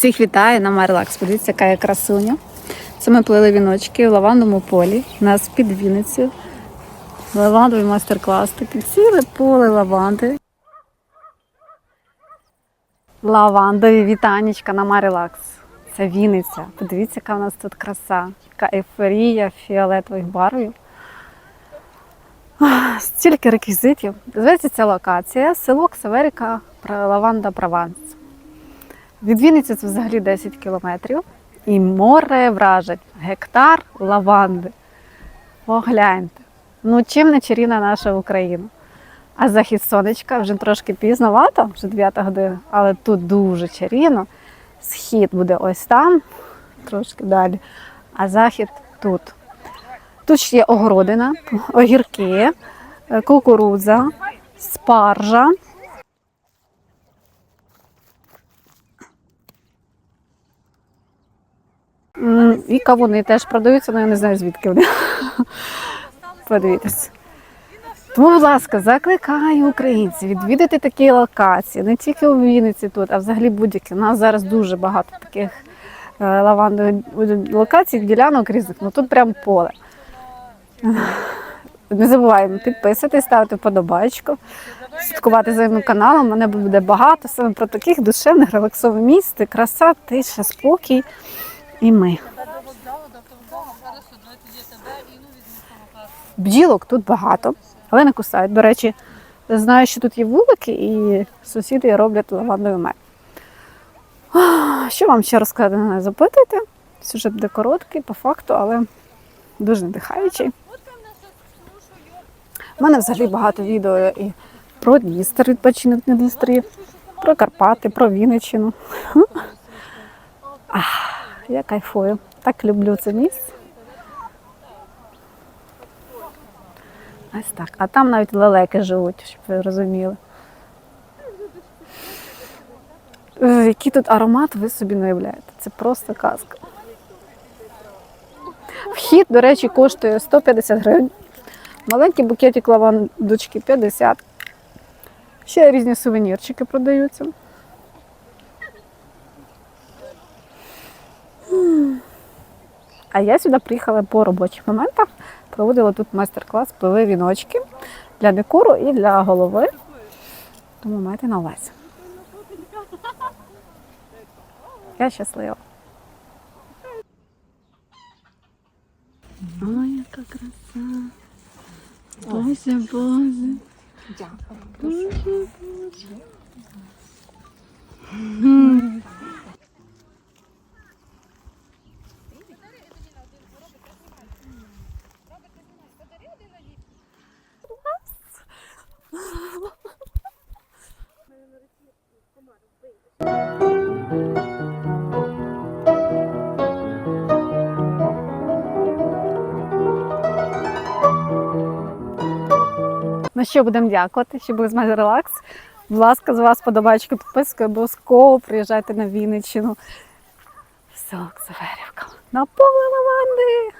Всіх вітаю на Марлакс. Подивіться, яка я красуня. Це ми плели віночки в лавандовому полі. У нас під Вінницею. Лавандовий майстер-клас. Таке ціле поле лаванди. Лавандові вітанічка на Марілакс. Це Вінниця. Подивіться, яка у нас тут краса, яка ейфорія фіолетових барвів. Стільки реквізитів. Здається, ця локація село Ксаверіка, Лаванда Прованс. Від Вінниці це взагалі 10 кілометрів. І море вражень, гектар лаванди. Погляньте. Ну, чим не чарівна наша Україна. А захід сонечка вже трошки пізновато, вже 9 година, але тут дуже чарівно. Схід буде ось там, трошки далі, а захід тут. Тут ще є огородина, огірки, кукурудза, спаржа. І кавуни теж продаються, але я не знаю звідки вони. Подивіться. Тому, будь ласка, закликаю українців відвідати такі локації, не тільки у Вінниці тут, а взагалі будь-які. У нас зараз дуже багато таких е, лавандових локацій, ділянок різних. Ну тут прям поле. Не забуваємо підписатись, ставити вподобайку, слідкувати за моїм каналом. Мене буде багато саме про таких душевних релаксових місць, краса, тиша, спокій і ми. Бджілок тут багато, але не кусають. До речі, знаю, що тут є вулики, і сусіди роблять лавандовий мед. Що вам ще розказати, не запитуйте. Сюжет буде короткий, по факту, але дуже надихаючий. У мене взагалі багато відео і про Дністер, відпочинок на Дністрі, про Карпати, про Вінниччину. Я кайфую. Так люблю це місце. Ось так. А там навіть лелеки живуть, щоб ви розуміли. Е, Який тут аромат, ви собі не уявляєте. Це просто казка. Вхід, до речі, коштує 150 гривень. Маленький букетик лавандочки 50. Ще різні сувенірчики продаються. А я сюди приїхала по робочих моментах. Проводила тут майстер-клас пили віночки для декору і для голови. Тому майте на увазі. Я щаслива. Ой, яка краса. Боже, Боже. Ну що, будемо дякувати, що були з мене релакс. Будь ласка, з вас подобачку, підписку, обов'язково приїжджайте на Вінниччину. Село Ксаверівка. На поле лаванди.